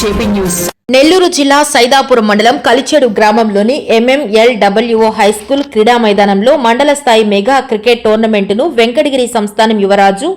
JP news. Nellore జిల్లా సైదాపురం మండలం కలిచెడు గ్రామంలోని ఎంఎంఎల్డబ్ల్యూఓ హైస్కూల్ క్రీడా మైదానంలో మండల స్థాయి మెగా క్రికెట్ టోర్నమెంటును వెంకటగిరి సంస్థానం యువరాజు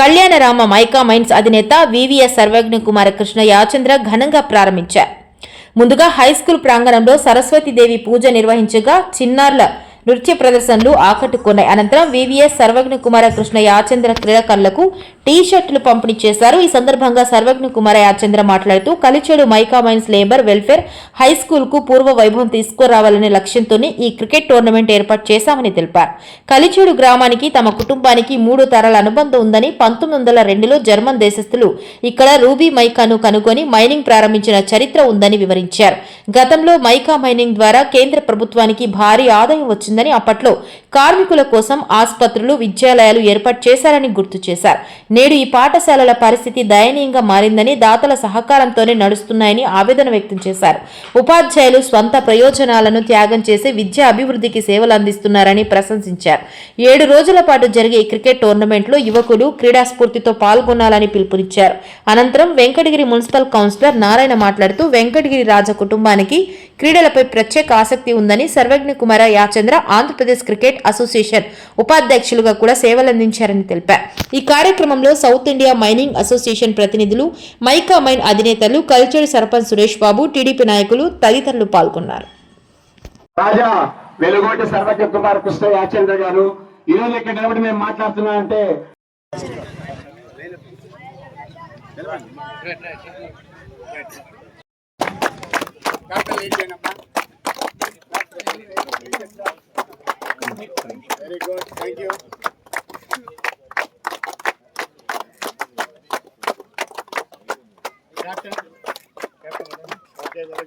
కళ్యాణరామ మైకా మైన్స్ అధినేత వివిఎస్ సర్వజ్ఞ కుమార కృష్ణ యాచంద్ర ఘనంగా ప్రారంభించారు. ముందుగా హైస్కూల్ ప్రాంగణంలో సరస్వతీదేవి పూజ నిర్వహించగా చిన్నారుల నృత్య ప్రదర్శనలు ఆకట్టుకున్నాయి. అనంతరం V V S Sarvagna Kumara Krishna Yachendra క్రీడాకారులకు టీ షర్టులు పంపిణీ చేశారు. ఈ సందర్భంగా సర్వజ్ఞ కుమార యాచంద్ర మాట్లాడుతూ Kalichedu mica mines labour welfare high స్కూల్కు పూర్వ వైభవం తీసుకురావాలనే లక్ష్యంతోనే ఈ క్రికెట్ టోర్నమెంట్ ఏర్పాటు చేశామని తెలిపారు. కలిచేడు గ్రామానికి తమ కుటుంబానికి మూడు తరాల అనుబంధం ఉందని పంతొమ్మిది వందల రెండులో జర్మన్ దేశస్థులు ఇక్కడ రూబీ మైకాను కనుగొని మైనింగ్ ప్రారంభించిన చరిత్ర ఉందని వివరించారు. గతంలో మైకా మైనింగ్ ద్వారా కేంద్ర ప్రభుత్వానికి భారీ ఆదాయం వచ్చింది వచ్చిందని అప్పట్లో కార్మికుల కోసం ఆసుపత్రులు విద్యాలయాలు ఏర్పాటు చేశారని గుర్తు చేశారు. నేడు ఈ పాఠశాలల పరిస్థితి దయనీయంగా మారిందని దాతల సహకారంతోనే నడుస్తున్నాయని ఆవేదన వ్యక్తం చేశారు. ఉపాధ్యాయులు స్వంత ప్రయోజనాలను త్యాగం చేసి విద్యా అభివృద్ధికి సేవలు అందిస్తున్నారని ప్రశంసించారు. ఏడు రోజుల పాటు జరిగే ఈ క్రికెట్ టోర్నమెంట్లో యువకులు క్రీడా స్ఫూర్తితో పాల్గొనాలని పిలుపునిచ్చారు. అనంతరం వెంకటగిరి మున్సిపల్ కౌన్సిలర్ నారాయణ మాట్లాడుతూ వెంకటగిరి రాజ కుటుంబానికి క్రీడలపై ప్రత్యేక ఆసక్తి ఉందని సర్వజ్ఞ కుమార యాచంద్ర ఆంధ్రప్రదేశ్ క్రికెట్ అసోసియేషన్ ఉపాధ్యక్షులుగా కూడా సేవలందించారని తెలిపారు. ఈ కార్యక్రమంలో సౌత్ ఇండియా మైనింగ్ అసోసియేషన్ ప్రతినిధులు మైకా మైన్ అధినేతలు కల్చర్ సర్పంచ్ సురేష్ బాబు టీడీపీ నాయకులు తదితరులు పాల్గొన్నారు. రాజా వెలుగోటి సర్వజ్ఞ కుమార్ కృష్ణ యాచంద్ర గారు ఈ రోజు ఇక్కడ నిలబడి మేము మాట్లాడుతున్నామంటే very good thank you okay very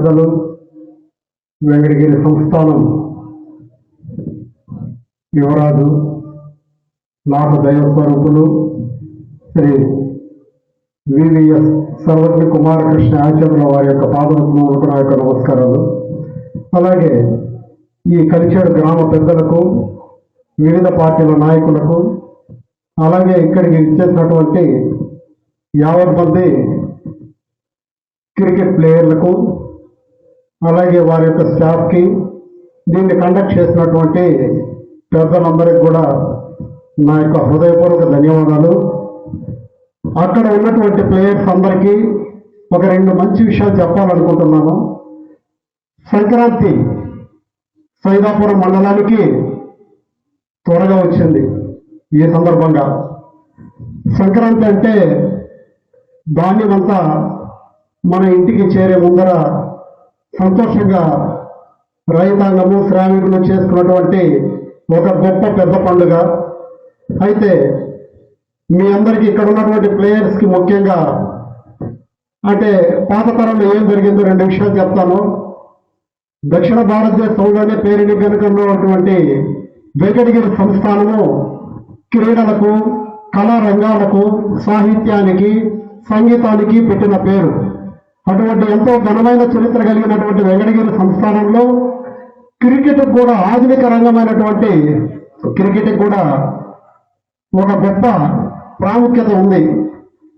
పెద్దలు వెంకటగిరి సంస్థానం యువరాజు నాకు దైవ స్వరూపులు శ్రీ వివిఎస్ సర్వజ్ఞ కుమారకృష్ణ ఆచార్యుల వారి యొక్క పాదములకు నా యొక్క నమస్కారాలు. అలాగే ఈ కలిచేడు గ్రామ పెద్దలకు వివిధ పార్టీల నాయకులకు అలాగే ఇక్కడికి ఇచ్చేసినటువంటి యావత్ మంది క్రికెట్ ప్లేయర్లకు అలాగే వారి యొక్క స్టాఫ్కి దీన్ని కండక్ట్ చేసినటువంటి పెద్దలందరికీ కూడా నా యొక్క హృదయపూర్వక ధన్యవాదాలు. అక్కడ ఉన్నటువంటి ప్లేయర్స్ అందరికీ ఒక రెండు మంచి విషయాలు చెప్పాలనుకుంటున్నాను. సంక్రాంతి సైదాపురం మండలానికి త్వరగా వచ్చింది ఈ సందర్భంగా. సంక్రాంతి అంటే ధాన్యమంతా మన ఇంటికి చేరే ముందర సంతోషంగా రైతాంగము శ్రామికులు చేసుకున్నటువంటి ఒక గొప్ప పెద్ద పండుగ. అయితే మీ అందరికీ ఇక్కడ ఉన్నటువంటి ప్లేయర్స్కి ముఖ్యంగా అంటే పాత తరంలో ఏం జరిగిందో రెండు విషయాలు చెప్తాను. దక్షిణ భారతదేశంలోనే పేరుని కనుక ఉన్నటువంటి వెంకటగిరి సంస్థానము క్రీడలకు కళా రంగాలకు సాహిత్యానికి సంగీతానికి పెట్టిన పేరు. అటువంటి ఎంతో ఘనమైన చరిత్ర కలిగినటువంటి వెంకటగిరి సంస్థానంలో క్రికెట్ కూడా ఆధునిక రంగమైనటువంటి క్రికెట్ కూడా ఒక గొప్ప ప్రాముఖ్యత ఉంది.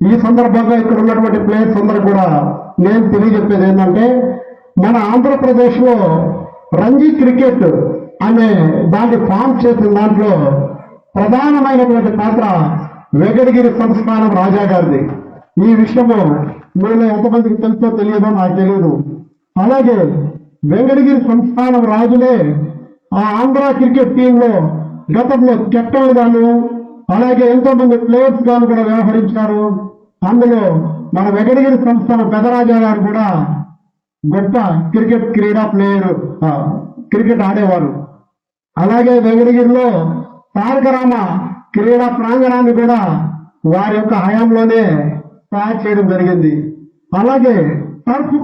ఈ సందర్భంగా ఇక్కడ ఉన్నటువంటి ప్లేయర్స్ అందరూ కూడా నేను తెలియజెప్పేది ఏంటంటే మన ఆంధ్రప్రదేశ్లో రంజీ క్రికెట్ అనే దాన్ని ఫామ్ చేసిన దాంట్లో ప్రధానమైనటువంటి పాత్ర వెంకటగిరి సంస్థానం రాజా గారిది. ఈ విషయము మీలో ఎంతమందికి తెలుసో తెలియదో నాకు తెలియదు అలాగే వెంకటగిరి సంస్థానం రాజులే ఆ ఆంధ్ర క్రికెట్ టీంలో గతంలో కెప్టెన్లు గాను అలాగే ఎంతో మంది ప్లేయర్స్ గాను కూడా వ్యవహరించారు. అందులో మన వెంకటగిరి సంస్థానం పెదరాజా గారు కూడా గొప్ప క్రికెట్ క్రీడా ప్లేయర్ ఆ, క్రికెట్ ఆడేవారు. అలాగే వెంకటగిరిలో తారకరామ క్రీడా ప్రాంగణాన్ని కూడా వారి యొక్క హయాంలోనే తయారు చేయడం జరిగింది. అలాగే టర్ఫ్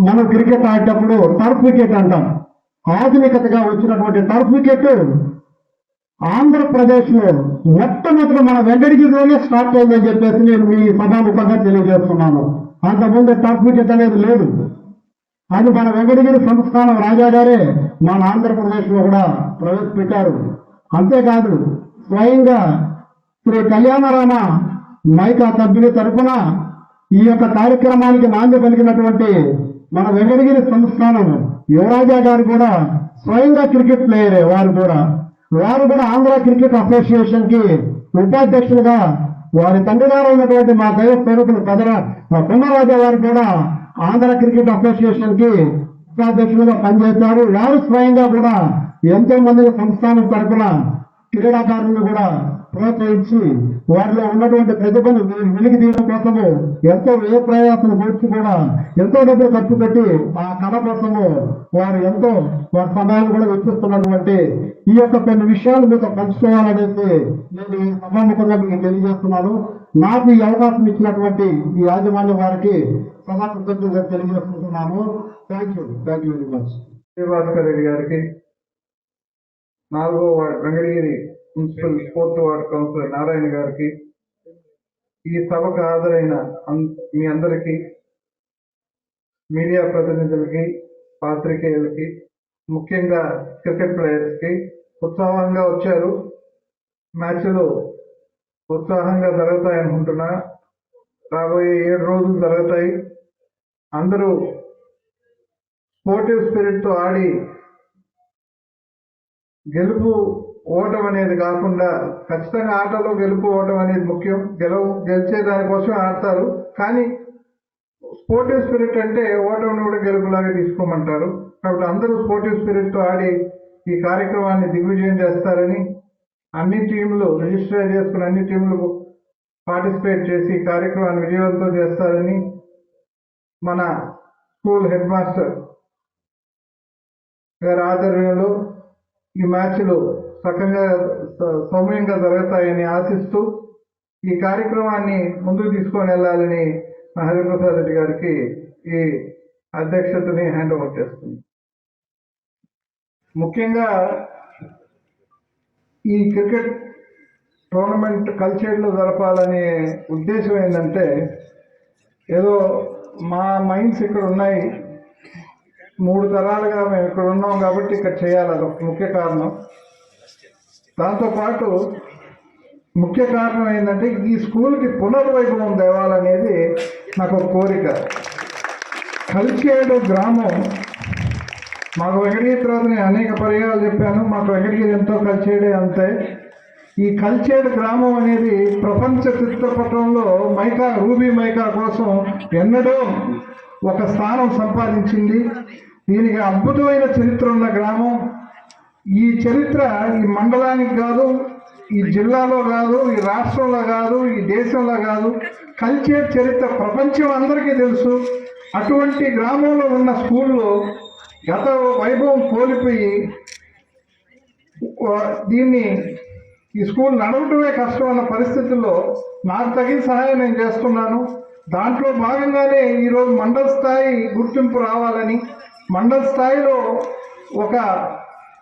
మనం క్రికెట్ ఆడేటప్పుడు టర్ఫ్ వికెట్ అంటాం. ఆధునికతగా వచ్చినటువంటి టర్ఫ్ వికెట్ ఆంధ్రప్రదేశ్ మొట్టమొదటి మన వెంకటగిరిలోనే స్టార్ట్ అయిందని చెప్పేసి నేను మీ సభాముఖంగా తెలియజేస్తున్నాను. అంతకుముందు టర్ఫ్ వికెట్ అనేది లేదు. అది మన వెంకటగిరి సంస్థానం రాజా గారే మన ఆంధ్రప్రదేశ్లో కూడా ప్రవేశపెట్టారు. అంతేకాదు స్వయంగా శ్రీ కళ్యాణరామ మైకా సభ్యుల తరపున ఈ యొక్క కార్యక్రమానికి నాంది పలికినటువంటి మన వెంకటగిరి సంస్థానం యువరాజా గారు కూడా స్వయంగా క్రికెట్ ప్లేయరే. వారు కూడా వారు కూడా ఆంధ్ర క్రికెట్ అసోసియేషన్కి ఉపాధ్యక్షులుగా వారి తండ్రి గారు అయినటువంటి మా దైవ ప్రేరకులు కదర కుమ్మరాజా వారు కూడా ఆంధ్ర క్రికెట్ అసోసియేషన్కి ఉపాధ్యక్షులుగా పనిచేస్తారు వారు స్వయంగా కూడా ఎంతో మంది సంస్థానం తరపున క్రీడాకారులను కూడా ప్రోత్సహించి వారిలో ఉన్నటువంటి ప్రతిభను వెలికి తీయడం కోసము ఎంతో ఏ ప్రయాసం కూర్చి కూడా ఎంతో డబ్బులు ఖర్చు పెట్టి ఆ కళ కోసము వారు ఎంతో వారి సమయాన్ని కూడా వెచ్చిస్తున్నటువంటి ఈ యొక్క కొన్ని విషయాలు మీతో పంచుకోవాలనేసి నేను ఈ సభాముఖంగా మీకు తెలియజేస్తున్నాను. నాకు ఈ అవకాశం ఇచ్చినటువంటి ఈ యాజమాన్యం వారికి సభా కృతజ్ఞతలు తెలియజేసుకుంటున్నాను. Thank you thank you very much Shri Bhaskar Reddy గారికి నాలుగో ward Venkatagiri municipal fourth ward councillor Narayana గారికి ఈ సభకు హాజరైన మీ అందరికీ మీడియా ప్రతినిధులకి పాత్రికేయులకి ముఖ్యంగా క్రికెట్ ప్లేయర్స్కి ఉత్సాహంగా వచ్చారు. మ్యాచ్లు ఉత్సాహంగా జరుగుతాయి అనుకుంటున్నా. రాబోయే ఏడు రోజులు జరుగుతాయి. అందరూ స్పోర్టివ్ స్పిరిట్తో ఆడి గెలుపు ఓటం అనేది కాకుండా ఖచ్చితంగా ఆటలో గెలుపు ఓటం అనేది ముఖ్యం. గెలవ గెలిచే దానికోసం ఆడతారు. కానీ స్పోర్టివ్ స్పిరిట్ అంటే ఓటమిని కూడా గెలుపులాగా తీసుకోమంటారు. కాబట్టి అందరూ స్పోర్టివ్ స్పిరిట్తో ఆడి ఈ కార్యక్రమాన్ని దిగ్విజయం చేస్తారని అన్ని టీంలు రిజిస్టర్ చేసుకుని అన్ని టీంలు పార్టిసిపేట్ చేసి ఈ కార్యక్రమాన్ని విజయవంతం చేస్తారని మన స్కూల్ హెడ్ మాస్టర్ గారి ఆధ్వర్యంలో ఈ మ్యాచ్లో సకంగా స- సౌమ్యంగా జరుగుతాయని ఆశిస్తూ ఈ కార్యక్రమాన్ని ముందుకు తీసుకొని వెళ్ళాలని హరిప్రసాద్ రెడ్డి గారికి ఈ అధ్యక్షతని హ్యాండ్ ఓవర్ చేస్తుంది ముఖ్యంగా ఈ క్రికెట్ టోర్నమెంట్ కల్చర్లో జరపాలనే ఉద్దేశం ఏంటంటే ఏదో మా మైండ్స్ ఇక్కడ ఉన్నాయి మూడు తరాలుగా మేము ఇక్కడ ఉన్నాం కాబట్టి ఇక్కడ చేయాలి అదొక ముఖ్య కారణం. దాంతోపాటు ముఖ్య కారణం ఏంటంటే ఈ స్కూల్కి పునర్వైభవం తేవాలనేది నాకు ఒక కోరిక. కలిచేడు గ్రామం మాకు వెంకటగిరి తర్వాత నేను అనేక పర్యాలు చెప్పాను మాకు వెంకటగిరి ఎంతో కలిచేడే అంతే. ఈ కల్చేడు గ్రామం అనేది ప్రపంచ చిత్రపటంలో మైకా రూబీ మైకా కోసం ఎన్నడూ ఒక స్థానం సంపాదించింది. దీనికి అద్భుతమైన చరిత్ర ఉన్న గ్రామం. ఈ చరిత్ర ఈ మండలానికి కాదు ఈ జిల్లాలో కాదు ఈ రాష్ట్రంలో కాదు ఈ దేశంలో కాదు. కల్చర్ చరిత్ర ప్రపంచం అందరికీ తెలుసు. అటువంటి గ్రామంలో ఉన్న స్కూల్లో గత వైభవం కోల్పోయి దీన్ని ఈ స్కూల్ నడవటమే కష్టం అన్న పరిస్థితుల్లో నాకు తగిన సహాయం నేను చేస్తున్నాను. దాంట్లో భాగంగానే ఈరోజు మండల స్థాయి గుర్తింపు రావాలని మండల స్థాయిలో ఒక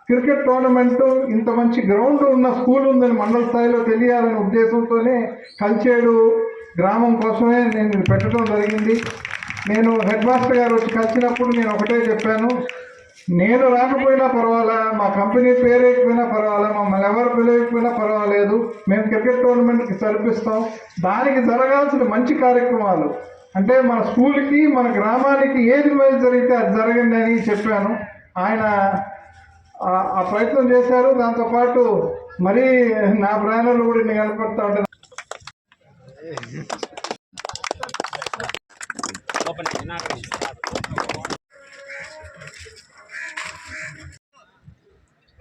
క్రికెట్ టోర్నమెంట్ ఇంత మంచి గ్రౌండ్ ఉన్న స్కూల్ ఉందని మండల స్థాయిలో తెలియాలనే ఉద్దేశంతోనే కల్చేడు గ్రామం కోసమే నేను పెట్టడం జరిగింది. నేను హెడ్ మాస్టర్ గారు వచ్చి కలిసినప్పుడు నేను ఒకటే చెప్పాను నేను రాకపోయినా పర్వాలా మా కంపెనీ పేరేకపోయినా పర్వాలా మమ్మల్ని ఎవరు పిలవకపోయినా పర్వాలేదు మేము క్రికెట్ టోర్నమెంట్కి జరిపిస్తాం దానికి జరగాల్సిన మంచి కార్యక్రమాలు అంటే మన స్కూల్కి మన గ్రామానికి ఏది మేలు జరిగితే అది జరగండి అని చెప్పాను. ఆయన ఆ- ప్రయత్నం చేశారు. దాంతోపాటు మరీ నా ప్రయాణంలో కూడా నేను కనపడతా ఉంటాను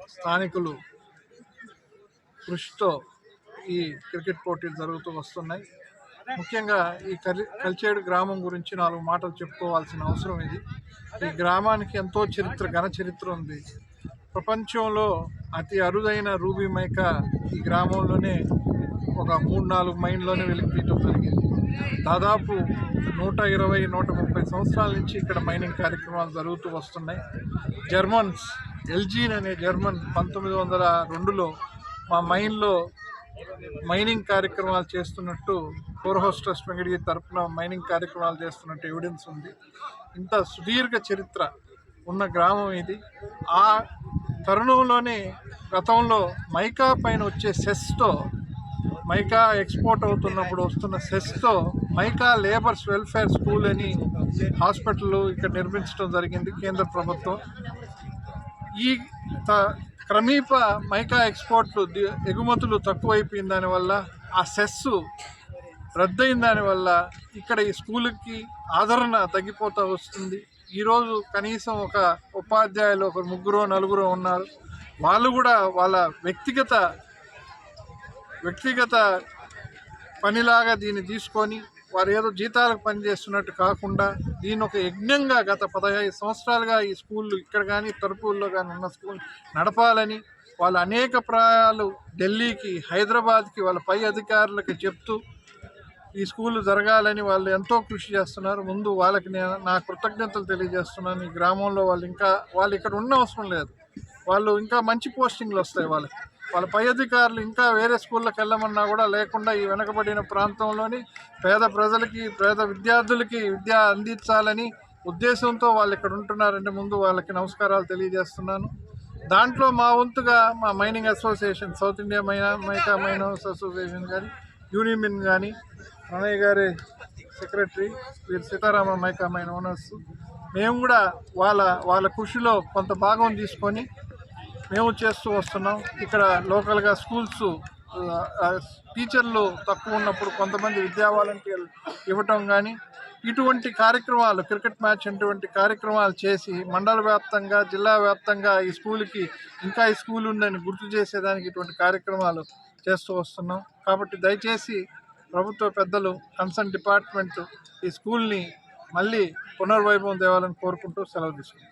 స్థానికులు కృషితో ఈ క్రికెట్ పోటీలు జరుగుతూ వస్తున్నాయి. ముఖ్యంగా ఈ కలి కలిచేడు గ్రామం గురించి నాలుగు మాటలు చెప్పుకోవాల్సిన అవసరం ఇది. ఈ గ్రామానికి ఎంతో చరిత్ర ఘన చరిత్ర ఉంది. ప్రపంచంలో అతి అరుదైన రూబీ మైక ఈ గ్రామంలోనే ఒక మూడు నాలుగు మైండ్లోనే వెలికితీయటం జరిగింది. దాదాపు నూట ఇరవై నూట ముప్పై సంవత్సరాల నుంచి ఇక్కడ మైనింగ్ కార్యక్రమాలు జరుగుతూ వస్తున్నాయి. జర్మన్స్ ఎల్జీన్ అనే జర్మన్ పంతొమ్మిది వందల రెండులో మా మైన్లో మైనింగ్ కార్యక్రమాలు చేస్తున్నట్టు కోర్ హోస్టర్స్ వెంకటగిరి తరఫున మైనింగ్ కార్యక్రమాలు చేస్తున్నట్టు ఎవిడెన్స్ ఉంది. ఇంత సుదీర్ఘ చరిత్ర ఉన్న గ్రామం ఇది. ఆ తరుణంలోనే గతంలో మైకా పైన వచ్చే సెస్తో మైకా ఎక్స్పోర్ట్ అవుతున్నప్పుడు వస్తున్న సెస్తో మైకా లేబర్స్ వెల్ఫేర్ స్కూల్ అని హాస్పిటల్ ఇక్కడ నిర్మించడం జరిగింది కేంద్ర ప్రభుత్వం. ఈ త- క్రమీప మైకా ఎక్స్పోర్ట్లు ఎగుమతులు తక్కువైపోయిన దానివల్ల ఆ సెస్సు రద్దయిన దానివల్ల ఇక్కడ ఈ స్కూల్కి ఆదరణ తగ్గిపోతూ వస్తుంది. ఈరోజు కనీసం ఒక ఉపాధ్యాయులు ఒక ముగ్గురు నలుగురు ఉన్నారు. వాళ్ళు కూడా వాళ్ళ వ్యక్తిగత వ్యక్తిగత పనిలాగా దీన్ని తీసుకొని వారు ఏదో జీతాలకు పనిచేస్తున్నట్టు కాకుండా దీని ఒక యజ్ఞంగా గత పదహైదు సంవత్సరాలుగా ఈ స్కూళ్ళు ఇక్కడ కానీ తరుపూర్లో కానీ ఉన్న స్కూల్ నడపాలని వాళ్ళు అనేక ప్రాయాలు ఢిల్లీకి హైదరాబాద్కి వాళ్ళ పై అధికారులకి చెప్తూ ఈ స్కూల్ జరగాలని వాళ్ళు ఎంతో కృషి చేస్తున్నారు. ముందు వాళ్ళకి నేను నా కృతజ్ఞతలు తెలియజేస్తున్నాను. ఈ గ్రామంలో వాళ్ళు ఇంకా వాళ్ళు ఇక్కడ ఉన్న అవసరం లేదు. వాళ్ళు ఇంకా మంచి పోస్టింగ్లు వస్తాయి వాళ్ళకి. వాళ్ళ పై అధికారులు ఇంకా వేరే స్కూళ్ళకి వెళ్ళమన్నా కూడా లేకుండా ఈ వెనకబడిన ప్రాంతంలోని పేద ప్రజలకి పేద విద్యార్థులకి విద్య అందించాలని ఉద్దేశంతో వాళ్ళు ఇక్కడ ఉంటున్నారంటే ముందు వాళ్ళకి నమస్కారాలు తెలియజేస్తున్నాను. దాంట్లో మా వంతుగా మా మైనింగ్ అసోసియేషన్ సౌత్ ఇండియా మైనా మైకా మైనర్స్ అసోసియేషన్ కానీ యూనిమిన్ కానీ అన్నయ్య గారి సెక్రటరీ వీరు సీతారామన్ మైక్ మైన్ ఓనర్స్. మేము కూడా వాళ్ళ వాళ్ళ కృషిలో కొంత భాగం తీసుకొని మేము చేస్తూ వస్తున్నాం. ఇక్కడ లోకల్గా స్కూల్స్ టీచర్లు తక్కువ ఉన్నప్పుడు కొంతమంది విద్యా వాలంటీర్లు ఇవ్వటం కానీ ఇటువంటి కార్యక్రమాలు క్రికెట్ మ్యాచ్ ఇటువంటి కార్యక్రమాలు చేసి మండల వ్యాప్తంగా జిల్లా వ్యాప్తంగా ఈ స్కూల్కి ఇంకా ఈ స్కూల్ ఉందని గుర్తు చేసేదానికి ఇటువంటి కార్యక్రమాలు చేస్తూ వస్తున్నాం. కాబట్టి దయచేసి ప్రభుత్వ పెద్దలు కన్సర్న్ డిపార్ట్మెంట్ ఈ స్కూల్ని మళ్ళీ పునర్వైభవం తేవాలని కోరుకుంటూ సెలవు తీసుకుంటాం